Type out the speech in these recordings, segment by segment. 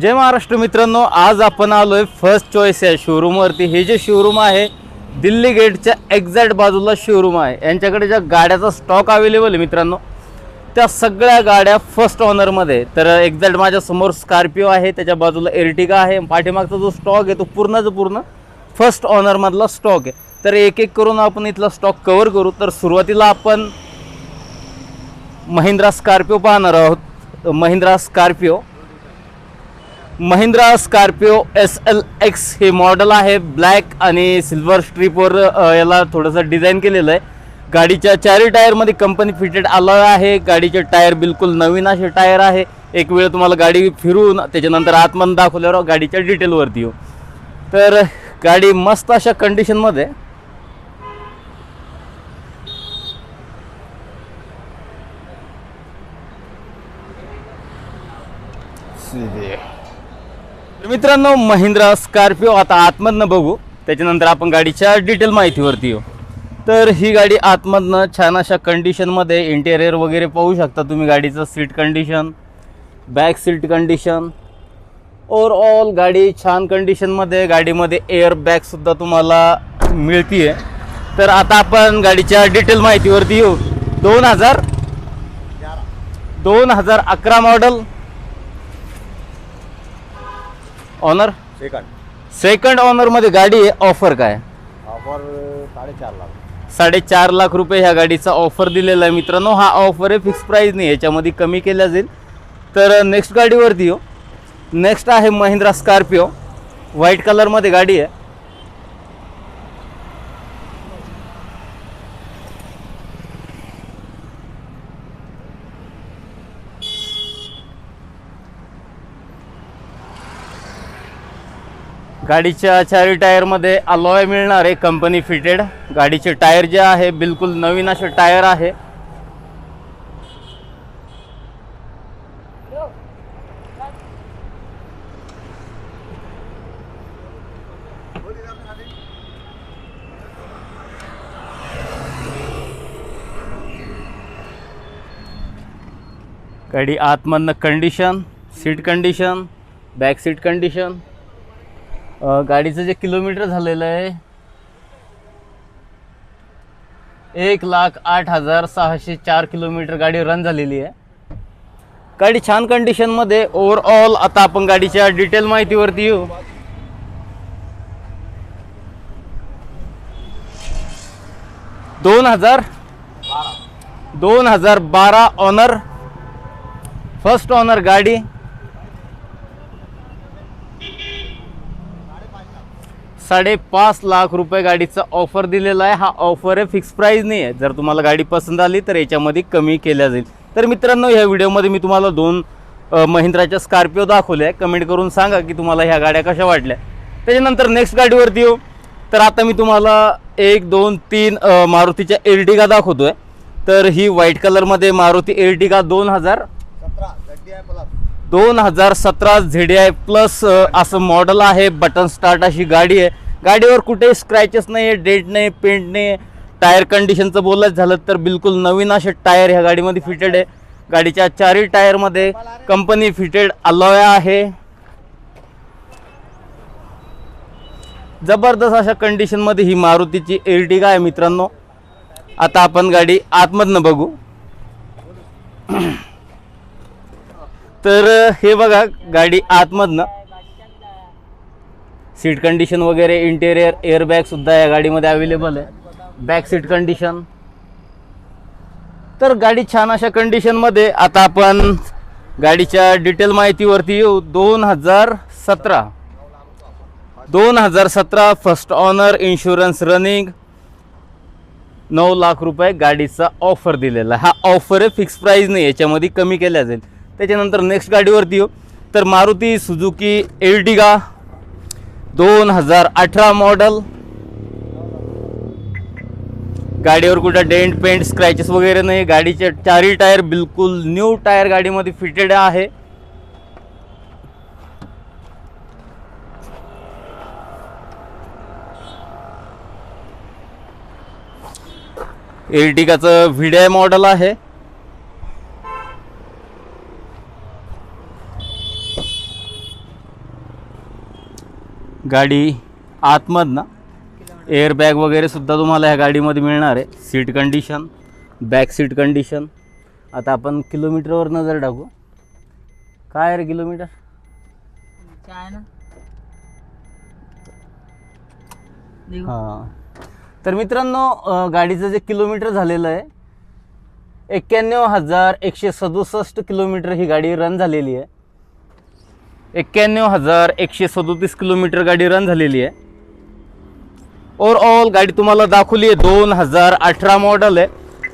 जय महाराष्ट्र मित्रांनो आज आपण आलोय फर्स्ट चॉईस या शोरूमवरती हे जे शोरूम आहे दिल्ली गेटच्या एक्झॅक्ट बाजूला शोरूम आहे. यांच्याकडे ज्या गाड्याचा स्टॉक अवेलेबल आहे मित्रांनो त्या सगळ्या गाड्या फर्स्ट ऑनरमध्ये तर एक्झॅक्ट माझ्यासमोर स्कॉर्पिओ आहे त्याच्या बाजूला एर्टिगा आहे. पाठीमागचा जो स्टॉक आहे तो पूर्णच पूर्ण फर्स्ट ऑनरमधला स्टॉक आहे. तर एक एक करून आपण इथला स्टॉक कवर करू. तर सुरुवातीला आपण महिंद्रा स्कॉर्पिओ पाहणार आहोत. Mahindra Scorpio Mahindra Scorpio S L X हे मॉडेल आहे. ब्लॅक आणि सिल्वर स्ट्रीपवर याला थोडंसं डिझाईन केलेलं आहे. गाडीच्या चारही टायरमध्ये कंपनी फिटेड आलं आहे. गाडीचे टायर बिलकुल नवीन असे टायर आहे. एक वेळ तुम्हाला गाडी फिरून त्याच्यानंतर आतमध्ये दाखवल्यावर गाडीच्या डिटेलवरती येऊ. तर गाडी मस्त अशा कंडिशनमध्ये मित्रांनो महिंद्रा स्कॉर्पिओ आता आतमधनं बघू. त्याच्यानंतर आपण गाडीच्या डिटेल माहितीवरती येऊ. तर ही गाडी आतमधनं छान अशा कंडिशनमध्ये इंटेरियर वगैरे पाहू शकता तुम्ही गाडीचं seat condition back seat condition overall गाडी छान कंडिशनमध्ये गाडीमध्ये एअर बॅगसुद्धा तुम्हाला मिळते तर आता आपण गाडीच्या डिटेल माहितीवरती येऊ. दोन हजार दोन हजार अकरा मॉडल ऑनर सेकंड सेकंड ऑनरमध्ये गाडी आहे ऑफर काय ऑफर साडेचार लाख. साडेचार लाख रुपये ह्या गाडीचा ऑफर दिलेला आहे मित्रांनो. हा ऑफर आहे फिक्स प्राईस नाही याच्यामध्ये कमी केल्या जाईल. तर नेक्स्ट गाडीवरती येऊ नेक्स्ट आहे महिंद्रा स्कॉर्पिओ व्हाईट कलरमध्ये गाडी आहे. गाडीच्या चारी टायरमध्ये अलॉय मिळणार आहे कंपनी फिटेड गाडीचे टायर जे आहे बिलकुल नवीन असे टायर आहे. गाडी आतमधनं condition seat condition back seat condition गाडीचं जे किलोमीटर झालेलं आहे एक लाख आठ हजार सहाशे चार किलोमीटर गाडी रन झालेली आहे. गाडी छान कंडिशनमध्ये ओव्हरऑल आता आपण गाडीच्या डिटेल माहितीवरती येऊ. दोन हजार दोन हजार बारा ऑनर फर्स्ट ऑनर गाडी. साडेपाच लाख रुपये गाडीचा ऑफर दिलेला आहे. हा ऑफर आहे फिक्स प्राईज नाही आहे. जर तुम्हाला गाडी पसंत आली तर याच्यामध्ये कमी केल्या जाईल. तर मित्रांनो ह्या व्हिडिओमध्ये मी तुम्हाला दोन महिंद्राच्या स्कॉर्पिओ दाखवले आहे कमेंट करून सांगा की तुम्हाला ह्या गाड्या कशा वाटल्या. त्याच्यानंतर नेक्स्ट गाडीवरती येऊ. तर आता मी तुम्हाला एक दोन तीन मारुतीच्या एर्टिगा आहे तर ही व्हाईट कलरमध्ये मारुती एर्टिगा दोन हजार सतरा गड्डी आहे दोन हजार सतरा झेड आय प्लस असं मॉडेल आहे. बटन स्टार्ट अशी गाडी आहे. गाडीवर कुठेही स्क्रॅचेस नाही आहे डेट नाही पेंट नाही टायर कंडिशनचं बोलायचं झालं तर बिलकुल नवीन असे टायर ह्या गाडीमध्ये फिटेड आहे. गाडीच्या चारही टायरमध्ये कंपनी फिटेड अलॉय आहे. जबरदस्त अशा कंडिशनमध्ये ही मारुतीची एर्टिगा आहे मित्रांनो. आता आपण गाडी आतमधनं बघू. तर हे बघा गाडी आतमधनं. सीट कंडिशन वगैरे इंटेरियर एअरबॅग सुद्धा या गाडीमध्ये अवेलेबल आहे. बॅक सीट कंडिशन तर गाडी छान अशा कंडिशनमध्ये आता आपण गाडीच्या डिटेल माहितीवरती येऊ. दोन हजार सतरा. दोन हजार सतरा फर्स्ट ऑनर इन्शुरन्स रनिंग नऊ लाख रुपये गाडीचा ऑफर दिलेला. हा ऑफर आहे फिक्स प्राईज नाही याच्यामध्ये कमी केल्या जाईल. त्याच्यानंतर नेक्स्ट गाडीवरती येऊ. तर मारुती सुजुकी एर्टिगा दोन हजार अठरा मॉडल गाडीवर कुठं डेंट पेंट स्क्रॅचेस वगैरे नाही. गाडीचे चारही टायर बिलकुल न्यू टायर गाडीमध्ये फिटेड आहे. एर्टिगाचं व्हिडिया मॉडेल आहे. गाडी आतमधनं एअरबॅग वगैरे सुद्धा तुम्हाला ह्या गाडीमध्ये मिळणार आहे. Seat condition back seat condition आता आपण किलोमीटरवर नजर टाकू काय रे किलोमीटर? आहे ना? देखो हां. तर मित्रांनो गाडीचं जे किलोमीटर झालेलं आहे एक्क्याण्णव हजार एकशे सदुसष्ट किलोमीटर ही गाडी रन झालेली आहे. एक्क्याण्णव हजार एकशे सदोतीस किलोमीटर गाडी रन झालेली आहे. ओवरऑल गाडी तुम्हाला दाखवली आहे दोन हजार अठरा मॉडल आहे.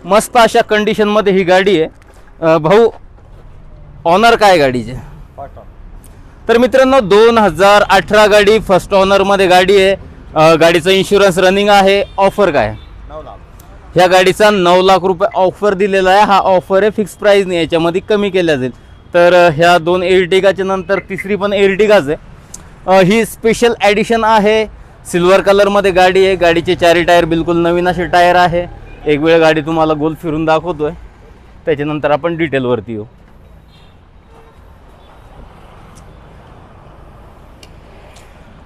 मस्त अशा कंडिशनमध्ये ही गाडी आहे. भाऊ ऑनर काय गाडीचे? तर मित्रांनो दोन हजार अठरा गाडी फर्स्ट ऑनरमध्ये गाडी आहे. गाडीचं इन्शुरन्स रनिंग आहे. ऑफर काय? ह्या गाडीचा नऊ लाख रुपये ऑफर दिलेला आहे. हा ऑफर आहे फिक्स प्राईजने याच्यामध्ये कमी केल्या जाईल. तर ह्या दोन एअरटिगाच्या नंतर तिसरी पण एअरटिगाच आहे. ही स्पेशल ॲडिशन आहे. सिल्वर कलरमध्ये गाडी आहे. गाडीचे चारी टायर बिलकुल नवीन असे टायर आहे. एक वेळ गाडी तुम्हाला गोल फिरून दाखवतो आहे त्याच्यानंतर आपण डिटेलवरती येऊ.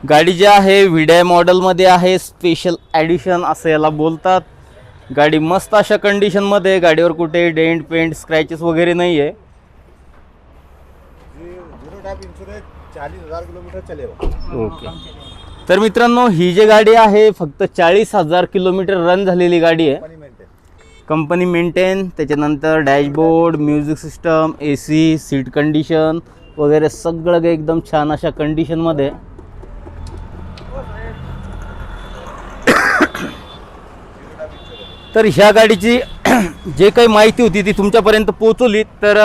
गाडी जी आहे विडाय मॉडेलमध्ये आहे. स्पेशल ॲडिशन असं याला बोलतात. गाडी मस्त अशा कंडिशनमध्ये गाडीवर कुठे डेंट पेंट स्क्रॅचेस वगैरे नाही आहे ओके. तर मित्रांनो ही जी गाडी आहे फक्त चाळीस हजार किलोमीटर रन झालेली गाडी आहे. कंपनी मेंटेन त्याच्यानंतर dashboard music system A C seat condition वगैरे सगळं काही एकदम छान अशा कंडिशनमध्ये. तर ह्या गाडीची जे काही माहिती होती ती तुमच्यापर्यंत पोचवली तर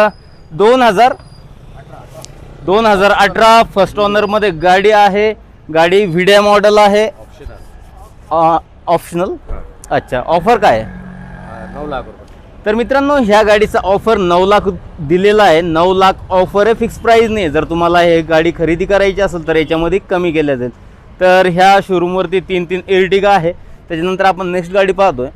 दोन हजार दोन हजार अठरा फर्स्ट ऑनरमध्ये गाडी आहे. गाडी व्हिडिओ मॉडेल आहे. ऑप्शनल ऑप्शनल अच्छा ऑफर काय? नऊ लाख रुपये. तर मित्रांनो ह्या गाडीचा ऑफर नऊ लाख दिलेला आहे. नऊ लाख ऑफर आहे फिक्स प्राईस नाही. जर तुम्हाला हे गाडी खरेदी करायची असेल तर याच्यामध्ये कमी केल्या जाईल. तर ह्या शोरूमवरती तीन तीन एर्टिगा आहे. त्याच्यानंतर आपण नेक्स्ट गाडी पाहतोय.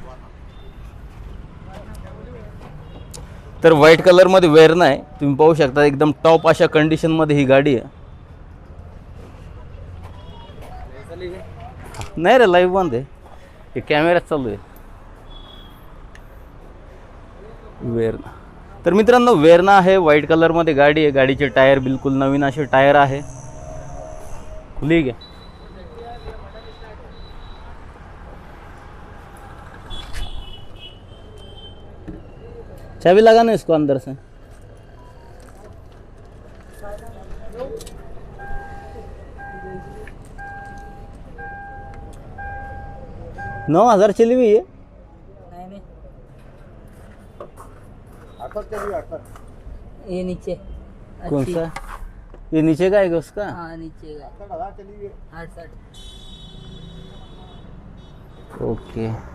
तर व्हाईट कलरमध्ये वेअरना आहे तुम्ही पाहू शकता एकदम टॉप अशा कंडिशनमध्ये ही गाडी आहे. नाही रे लाईव्ह बंद आहे. हे कॅमेराच चालू आहे. वेरना तर मित्रांनो वेरना आहे व्हाईट कलरमध्ये गाडी आहे. गाडीचे टायर बिलकुल नवीन असे टायर आहे. खुली घ्या चाबी लगा ना इसको अंदर से। नौ हज़ार चली हुई है। ये नीचे। कौन सा? ये नीचे का है उसका? हाँ नीचे का। आठ साठ। ओके।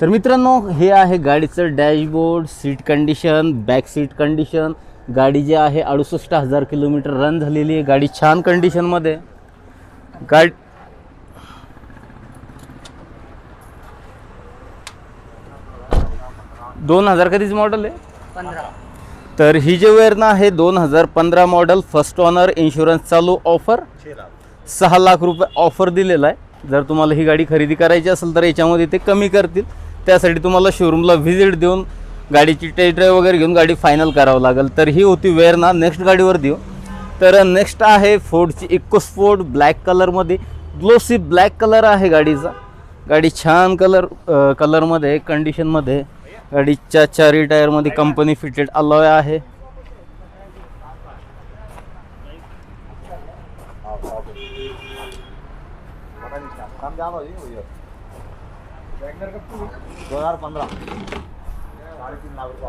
तर मित्रांनो हे आहे गाडीचं dashboard seat condition back seat condition. गाडी जी आहे अडुसष्ट हजार किलोमीटर रन झालेली आहे. गाडी छान कंडिशनमध्ये. गाडी दोन हजार कधीच मॉडेल आहे? तर ही जे वेरणा आहे दोन हजार पंधरा मॉडेल फर्स्ट ऑनर इन्शुरन्स चालू ऑफर सहा लाख रुपये ऑफर दिलेला आहे. जर तुम्हाला ही गाडी खरेदी करायची असेल तर याच्यामध्ये ते कमी करतील. त्यासाठी तुम्हाला शोरूमला व्हिजिट देऊन गाडीची टेस्ट ड्राईव्ह वगैरे घेऊन गाडी फायनल करावं लागेल. तर ही होती वेरना नेक्स्ट गाडीवर देऊ हो. तर नेक्स्ट आहे फोर्डची इकोस्पोर्ट ब्लॅक कलरमध्ये ग्लोसी ब्लॅक कलर आहे गाडीचा. गाडी छान कलर कलरमध्ये कंडिशनमध्ये गाडीच्या चारी टायरमध्ये कंपनी फिटेड अलॉय आहे. हजार पंद्रह साढ़े तीन लाख रुपये.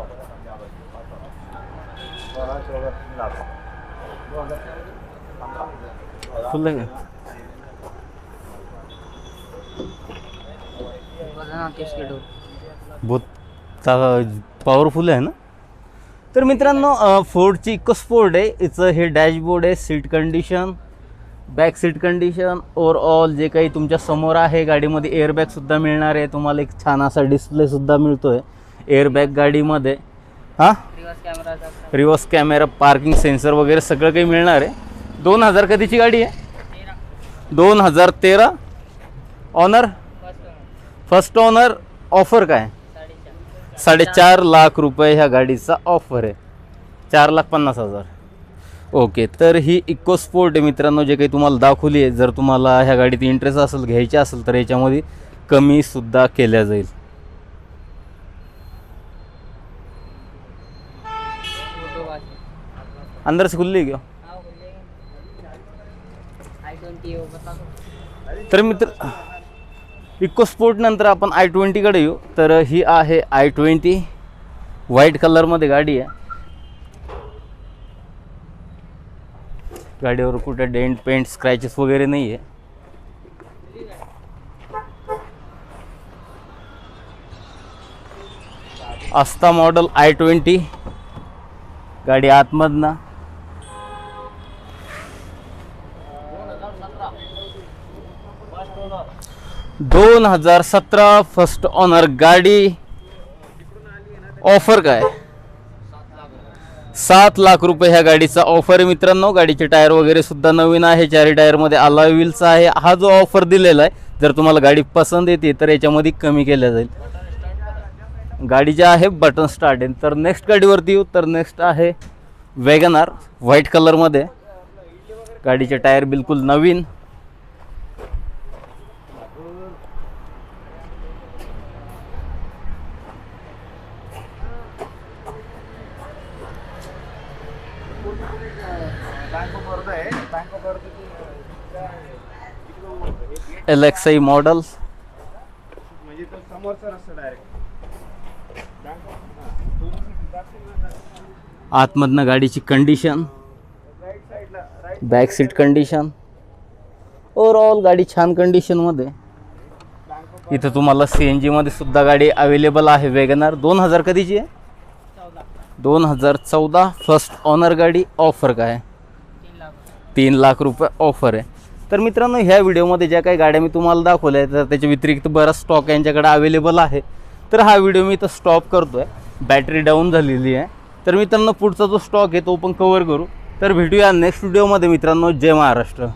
हजार तीन लाख हजार फुल बहुत पॉवरफुल आहे ना? तर मित्रांनो फोर्डची इको स्पोर्ट आहे? हिचं हे डॅशबोर्ड आहे seat condition back seat condition overall जे काही तुमच्यासमोर आहे गाडीमध्ये एअरबॅगसुद्धा मिळणार आहे. तुम्हाला एक छान असा डिस्प्लेसुद्धा मिळतो आहे एअरबॅग गाडीमध्ये. हां? रिवर्स कैमरा पार्किंग सेन्सर वगैरे सगळं काही मिळणार आहे. दोन हजार कधीची गाडी आहे? दोन हजार तेरा. ऑनर फर्स्ट ऑनर ऑफर काय? साडेचार. लाख रुपये ह्या गाडीचा ऑफर आहे. चार लाख पन्नास हजार. ओके तर ही इको स्पोर्ट आहे मित्रांनो जे काही तुम्हाला दाखवली आहे. जर तुम्हाला ह्या गाडीत इंटरेस्ट असेल घ्यायची असेल तर याच्यामध्ये कमीसुद्धा केल्या जाईल. अंदर से खुल्ली क्या तर मित्र इको आपण आय ट्वेंटीकडे येऊ. तर ही आहे आय ट्वेंटी व्हाईट कलरमध्ये गाडी आहे. गाडीवर कुठे डेंट पेंट स्क्रॅचेस वगैरे नाही आहे आस्था मॉडल आय ट्वेंटी गाडी आतमधनं. दोन हजार सतरा फर्स्ट ऑनर गाडी. ऑफर काय? सात लाख रुपये ह्या गाडीचा ऑफर आहे मित्रांनो. गाडीचे टायर वगैरे सुद्धा नवीन आहे. चारी टायरमध्ये अलाय व्हीलचा आहे. हा जो ऑफर दिलेला आहे जर तुम्हाला गाडी पसंत येते तर याच्यामध्ये कमी केल्या जाईल. गाडी जी आहे बटन स्टार्ट आहे. तर नेक्स्ट गाडीवरती येऊ. तर नेक्स्ट आहे वॅगनार व्हाईट कलरमध्ये गाडीचे टायर बिलकुल नवीन बँक ऑफ बरोदा आहे bank of Baroda L X model आतमधनं गाडीची condition back seat condition overall गाडी छान कंडिशनमध्ये इथं तुम्हाला सी एन जीमध्ये सुद्धा गाडी अवेलेबल आहे. वेगनार दोन हजार कधीची आहे? दोन हजार चौदा फर्स्ट ऑनर गाडी ऑफर काय? तीन लाख रुपये ऑफर आहे. तर मित्रांनो ह्या व्हिडिओमध्ये ज्या काही गाड्या मी तुम्हाला दाखवल्या आहेत तर त्याच्या व्यतिरिक्त बराच स्टॉक यांच्याकडे अवेलेबल आहे. तर हा व्हिडिओ मी इथं स्टॉप करतो आहे बॅटरी डाऊन झालेली आहे. तर मित्रांनो पुढचा जो स्टॉक आहे तो पण कवर करू. तर भेटूया नेक्स्ट व्हिडिओमध्ये मित्रांनो. जय महाराष्ट्र.